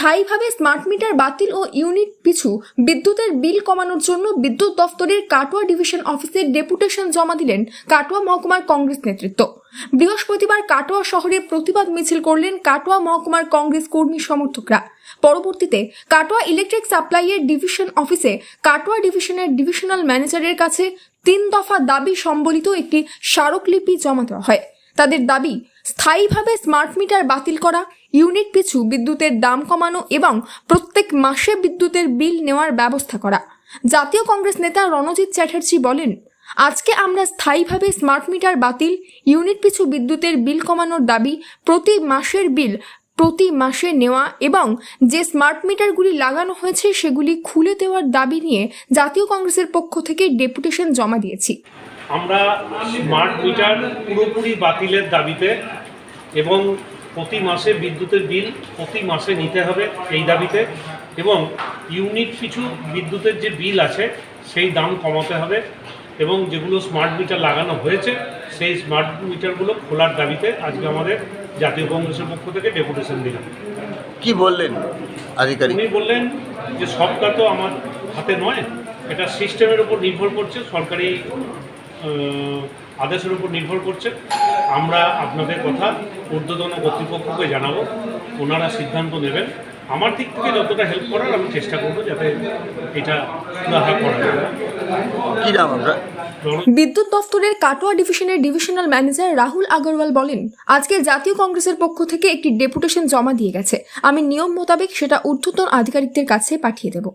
স্থায়ীভাবে smart meter বাতিল ও unit পিছু বিদ্যুতের বিল কমানোর জন্য বিদ্যুৎ দফতরের কাটোয়া ডিভিশন অফিসে ডেপুটেশন জমা দিলেন কাটোয়া মহকুমার কংগ্রেস নেতৃত্ব। বৃহস্পতিবার কাটোয়া শহরে প্রতিবাদ মিছিল করলেন কাটোয়া মহকুমার কংগ্রেস কর্মী সমর্থকরা। পরবর্তীতে কাটোয়া ইলেকট্রিক সাপ্লাইয়ের ডিভিশন অফিসে কাটোয়া ডিভিশনের ডিভিশনাল ম্যানেজারের কাছে তিন দফা দাবি সম্বলিত একটি স্মারকলিপি জমা দেওয়া হয়। তাদের দাবি, স্থায়ীভাবে স্মার্ট মিটার বাতিল করা ইউনিট পিছু বিদ্যুতের দাম কমানো এবং প্রত্যেক মাসে বিদ্যুতের বিল নেওয়ার ব্যবস্থা করা। জাতীয় কংগ্রেস নেতা রণজিৎ চ্যাটার্জি বলেন, আজকে আমরা স্থায়ীভাবে স্মার্ট মিটার বাতিল, ইউনিট পিছু বিদ্যুতের বিল কমানোর দাবি প্রতি মাসের বিল প্রতি মাসে নেওয়া এবং যে স্মার্ট মিটারগুলি লাগানো হয়েছে সেগুলি খুলে দেওয়ার দাবি নিয়ে জাতীয় কংগ্রেসের পক্ষ থেকে ডেপুটেশন জমা দিয়েছি। আমরা স্মার্ট মিটার পুরোপুরি বাতিলের দাবিতে এবং প্রতি মাসে বিদ্যুতের বিল প্রতি মাসে নিতে হবে এই দাবিতে এবং ইউনিট পিছু বিদ্যুতের যে বিল আছে সেই দাম কমাতে হবে এবং যেগুলো স্মার্ট মিটার লাগানো হয়েছে সেই স্মার্ট মিটারগুলো খোলার দাবিতে আজকে আমাদের জাতীয় কংগ্রেসের পক্ষ থেকে ডেপুটেশন দিলাম। কি বললেন আধিকারিক? উনি বললেন যে সবটা তো আমার হাতে নয় এটা সিস্টেমের উপর নির্ভর করছে সরকারি আদেশের উপর নির্ভর করছে। আমরা আপনাদের কথা ঊর্ধ্বতন কর্তৃপক্ষকে জানাব। ওনারা সিদ্ধান্ত নেবেন। আমার দিক থেকে যতটা হেল্প করার আমি চেষ্টা করব যাতে এটা সুরাহা করা যায়। কি নাম আমরা বিদ্যুৎ দফতরের কাটোয়া ডিভিশনের ডিভিশনাল ম্যানেজার রাহুল আগরওয়াল বলেন আজকে জাতীয় কংগ্রেসের পক্ষ থেকে একটি ডেপুটেশন জমা দিয়ে গেছে। আমি নিয়ম মোতাবেক সেটা ঊর্ধ্বতন আধিকারিকদের কাছে পাঠিয়ে দেব।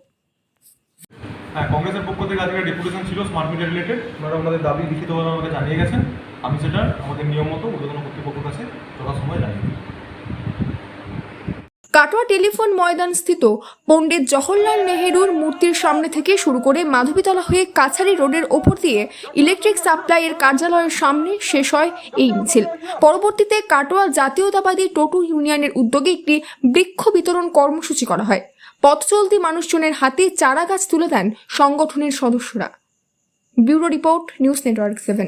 হ্যাঁ কংগ্রেসের পক্ষ থেকে আজকে ডেপুটেশন ছিল স্মার্ট মিটার রিলেটেড ওনারা আমাদের দাবি লিখিতভাবে আমাকে জানিয়ে গেছেন আমি সেটা আমাদের নিয়ম মতো উদ্বোধন কর্তৃপক্ষ কাছে যথাসময় জানিয়ে কাটোয়া টেলিফোন ময়দান স্থিত পণ্ডিত জওহরলাল নেহেরুর মূর্তির সামনে থেকে শুরু করে মাধবীতলা হয়ে কাছারি রোডের ওপর দিয়ে ইলেকট্রিক সাপ্লাইয়ের কার্যালয়ের সামনে শেষ হয় এই মিছিল। পরবর্তীতে কাটোয়া জাতীয়তাবাদী টোটো ইউনিয়নের উদ্যোগে একটি বৃক্ষ বিতরণ কর্মসূচি করা হয়। পথ চলতি মানুষজনের হাতে চারা গাছ তুলে দেন সংগঠনের সদস্যরা। Bureau report, news network seven.